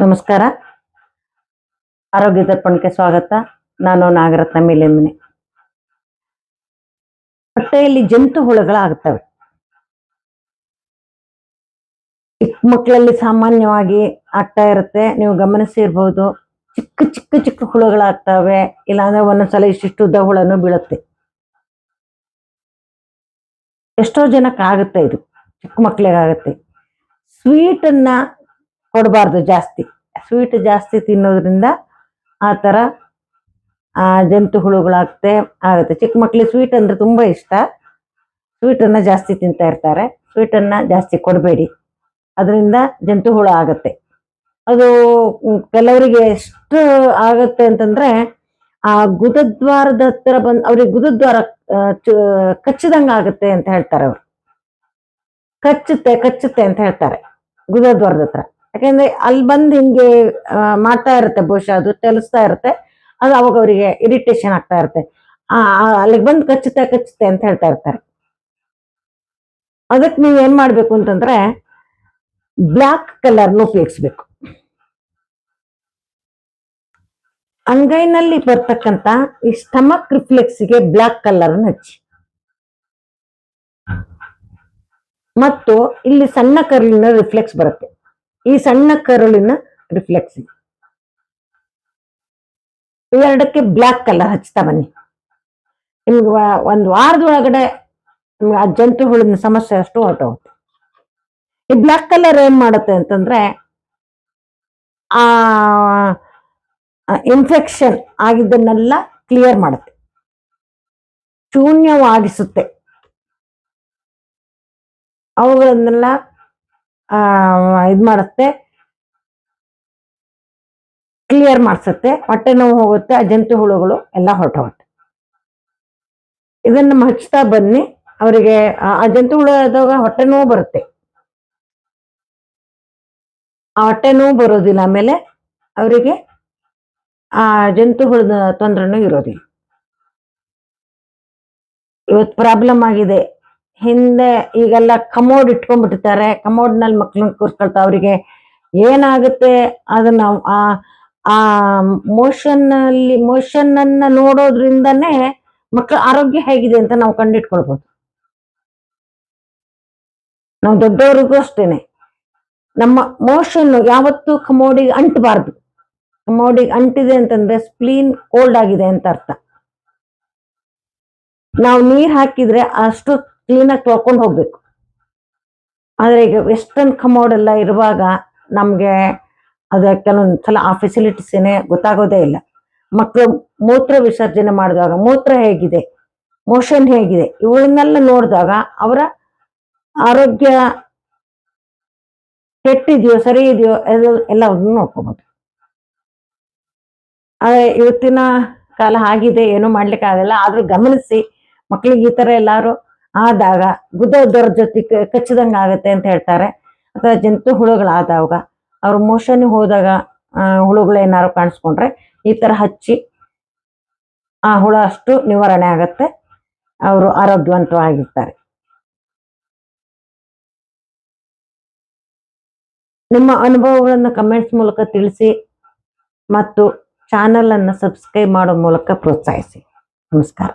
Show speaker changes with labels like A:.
A: ನಮಸ್ಕಾರ. ಆರೋಗ್ಯ ದರ್ಪಣಕ್ಕೆ ಸ್ವಾಗತ. ನಾನು ನಾಗರತ್ನ ಮೇಲೆಮ್ಮನೆ ಹೊಟ್ಟೆಯಲ್ಲಿ ಜಂತು ಹುಳುಗಳಾಗುತ್ತವೆ. ಚಿಕ್ಕ ಮಕ್ಕಳಲ್ಲಿ ಸಾಮಾನ್ಯವಾಗಿ ಆಗ್ತಾ ಇರುತ್ತೆ. ನೀವು ಗಮನಿಸಿರ್ಬೋದು. ಚಿಕ್ಕ ಚಿಕ್ಕ ಚಿಕ್ಕ ಹುಳುಗಳಾಗ್ತವೆ. ಇಲ್ಲಾಂದ್ರೆ ಒಂದೊಂದ್ಸಲ ಇಷ್ಟಿಷ್ಟು ಉದ್ದ ಹುಳನು ಬೀಳುತ್ತೆ. ಎಷ್ಟೋ ಜನಕ್ಕೆ ಆಗುತ್ತೆ ಇದು. ಚಿಕ್ಕ ಮಕ್ಕಳಿಗಾಗುತ್ತೆ ಸ್ವೀಟನ್ನ ಕೊಡಬಾರ್ದು ಜಾಸ್ತಿ. ಸ್ವೀಟ್ ಜಾಸ್ತಿ ತಿನ್ನೋದ್ರಿಂದ ಆ ಥರ ಆ, ಜಂತು ಹುಳುಗಳಾಗುತ್ತೆ, ಆಗುತ್ತೆ. ಚಿಕ್ಕ ಮಕ್ಕಳಿಗೆ ಸ್ವೀಟ್ ಅಂದ್ರೆ ತುಂಬಾ ಇಷ್ಟ. ಸ್ವೀಟನ್ನು ಜಾಸ್ತಿ ತಿಂತಾ ಇರ್ತಾರೆ. ಸ್ವೀಟನ್ನು ಜಾಸ್ತಿ ಕೊಡಬೇಡಿ. ಅದರಿಂದ ಜಂತು ಹುಳು ಆಗುತ್ತೆ. ಅದು, ಕೆಲವರಿಗೆ ಎಷ್ಟು ಆಗುತ್ತೆ ಅಂತಂದ್ರೆ ಆ ಗುದದ್ವಾರದ ಹತ್ರ ಬಂದ್, ಅವ್ರಿಗೆ ಗುದದ್ವಾರ ಕಚ್ಚಿದಂಗ ಆಗುತ್ತೆ ಅಂತ ಹೇಳ್ತಾರೆ ಅವ್ರು. ಕಚ್ಚುತ್ತೆ ಕಚ್ಚುತ್ತೆ ಅಂತ ಹೇಳ್ತಾರೆ ಗುದದ್ವಾರದ ಹತ್ರ. ಯಾಕೆಂದ್ರೆ ಅಲ್ಲಿ ಬಂದು ಹಿಂಗೆ ಮಾಡ್ತಾ ಇರುತ್ತೆ ಬಹುಶಃ ಅದು ಚಲಿಸ್ತಾ ಇರುತ್ತೆ. ಅದು ಅವಾಗ ಅವರಿಗೆ ಇರಿಟೇಷನ್ ಆಗ್ತಾ ಇರುತ್ತೆ. ಆ ಅಲ್ಲಿಗೆ ಬಂದು ಕಚ್ಚುತ್ತೆ ಕಚ್ಚುತ್ತೆ ಅಂತ ಹೇಳ್ತಾ ಇರ್ತಾರೆ. ಅದಕ್ಕೆ ನೀವು ಏನ್ ಮಾಡ್ಬೇಕು ಅಂತಂದ್ರೆ ಬ್ಲಾಕ್ ಕಲರ್ನ ಉಪಯೋಗಿಸ್ಬೇಕು. ಅಂಗೈನಲ್ಲಿ ಬರ್ತಕ್ಕಂತ ಈ ಸ್ಟಮಕ್ ರಿಫ್ಲೆಕ್ಸ್ಗೆ ಬ್ಲಾಕ್ ಕಲರ್ ಹಚ್ಚಿ. ಮತ್ತು ಇಲ್ಲಿ ಸಣ್ಣ ಕರುಳಿನ ರಿಫ್ಲೆಕ್ಸ್ ಬರುತ್ತೆ. ಈ ಸಣ್ಣ ಕರುಳಿನ ರಿಫ್ಲೆಕ್ಸ್ ಇವೆರಡಕ್ಕೆ ಬ್ಲಾಕ್ ಕಲರ್ ಹಚ್ತಾ ಬನ್ನಿ. ನಿಮ್ಗೆ ಒಂದು ವಾರದೊಳಗಡೆ ನಿಮ್ಗೆ ಆ ಜಂತು ಹುಳಿನ ಸಮಸ್ಯೆ ಅಷ್ಟು ಹೊರಟೋಗುತ್ತೆ. ಈ ಬ್ಲಾಕ್ ಕಲರ್ ಏನ್ ಮಾಡುತ್ತೆ ಅಂತಂದ್ರೆ, ಆ ಇನ್ಫೆಕ್ಷನ್ ಆಗಿದ್ದನ್ನೆಲ್ಲ ಕ್ಲಿಯರ್ ಮಾಡುತ್ತೆ. ಶೂನ್ಯವಾಗಿಸುತ್ತೆ. ಅವುಗಳನ್ನೆಲ್ಲ ಇದು ಮಾಡುತ್ತೆ. ಕ್ಲಿಯರ್ ಮಾಡಿಸುತ್ತೆ. ಹೊಟ್ಟೆ ನೋವು ಹೋಗುತ್ತೆ ಆ ಜಂತು ಹುಳುಗಳು ಎಲ್ಲ ಹೊರಟೋಗುತ್ತೆ. ಇದನ್ನು ಹಚ್ತಾ ಬನ್ನಿ. ಅವರಿಗೆ, ಆ ಜಂತು ಹುಳು ಆದಾಗ ಹೊಟ್ಟೆ ನೋವು ಬರುತ್ತೆ. ಆ ಹೊಟ್ಟೆ ನೋವು ಬರೋದಿಲ್ಲ ಆಮೇಲೆ ಅವರಿಗೆ ಆ ಜಂತು ಹುಳದ ತೊಂದರೆನೂ ಇರೋದಿಲ್ಲ. ಇವತ್ತು ಪ್ರಾಬ್ಲಮ್ ಆಗಿದೆ. ಹಿಂದೆ ಈಗೆಲ್ಲ ಕಮೋಡ್ ಇಟ್ಕೊಂಡ್ಬಿಟ್ಟಿರ್ತಾರೆ. ಕಮೋಡ್ನಲ್ಲಿ ಮಕ್ಳನ್ನ ಕೂರ್ಸ್ಕೊಳ್ತಾ ಅವರಿಗೆ ಏನಾಗುತ್ತೆ ಅದನ್ನ ಆ ಆ ಮೋಷನ್ನಲ್ಲಿ ಮೋಷನ್ ಅನ್ನ ನೋಡೋದ್ರಿಂದನೇ ಮಕ್ಕಳ ಆರೋಗ್ಯ ಹೇಗಿದೆ ಅಂತ ನಾವು ಕಂಡಿಟ್ಕೊಳ್ಬೋದು. ನಾವು ದೊಡ್ಡವರಿಗೂ ಅಷ್ಟೇನೆ. ನಮ್ಮ ಮೋಷನ್ ಯಾವತ್ತೂ ಕಮೋಡಿಗೆ ಅಂಟಬಾರ್ದು. ಕಮೋಡಿಗೆ ಅಂಟಿದೆ ಅಂತಂದ್ರೆ ಸ್ಪ್ಲೀನ್ ಕೋಲ್ಡ್ ಆಗಿದೆ ಅಂತ ಅರ್ಥ. ನಾವು ನೀರ್ ಹಾಕಿದ್ರೆ ಅಷ್ಟು ಕ್ಲೀನಾಗಿ ತೊಳ್ಕೊಂಡು ಹೋಗ್ಬೇಕು. ಆದರೆ ಈಗ ವೆಸ್ಟರ್ನ್ ಕಮೋಡ್ ಎಲ್ಲ ಇರುವಾಗ ನಮಗೆ ಅದು ಕೆಲವೊಂದ್ಸಲ ಆ ಫೆಸಿಲಿಟೀಸ್ ಏನೇ ಗೊತ್ತಾಗೋದೇ ಇಲ್ಲ. ಮಕ್ಕಳು ಮೂತ್ರ ವಿಸರ್ಜನೆ ಮಾಡಿದಾಗ ಮೂತ್ರ ಹೇಗಿದೆ ಮೋಷನ್ ಹೇಗಿದೆ ಇವುಗಳನ್ನೆಲ್ಲ ನೋಡಿದಾಗ ಅವರ ಆರೋಗ್ಯ ಕೆಟ್ಟಿದೆಯೋ ಸರಿ ಇದೆಯೋ ಎಲ್ಲ ಎಲ್ಲವನ್ನು ನೋಡ್ಕೋಬಹುದು ಆದ್ರೆ ಇವತ್ತಿನ ಕಾಲ ಆಗಿದೆ ಏನು ಮಾಡ್ಲಿಕ್ಕೆ ಆಗಲ್ಲ. ಆದ್ರೂ ಗಮನಿಸಿ ಮಕ್ಳಿಗೆ ಈ ತರ ಎಲ್ಲಾರು ಆದಾಗ ಗುದ್ದೋದ್ರ ಜೊತೆ ಕಚ್ಚಿದಂಗ ಆಗತ್ತೆ ಅಂತ ಹೇಳ್ತಾರೆ. ಅಥವಾ ಜಂತು ಹುಳುಗಳಾದಾಗ ಅವ್ರ ಮೋಷನ್ ಹೋದಾಗ ಆ, ಹುಳುಗಳು ಏನಾರು ಕಾಣಿಸ್ಕೊಂಡ್ರೆ ಈ ತರ ಹಚ್ಚಿ ಆ ಹುಳ ಅಷ್ಟು ನಿವಾರಣೆ ಆಗತ್ತೆ. ಅವರು ಆರೋಗ್ಯವಂತವಾಗಿರ್ತಾರೆ. ನಿಮ್ಮ ಅನುಭವಗಳನ್ನು ಕಮೆಂಟ್ಸ್ ಮೂಲಕ ತಿಳಿಸಿ ಮತ್ತು ಚಾನಲ್ ಅನ್ನು ಸಬ್ಸ್ಕ್ರೈಬ್ ಮಾಡೋ ಮೂಲಕ ಪ್ರೋತ್ಸಾಹಿಸಿ. ನಮಸ್ಕಾರ.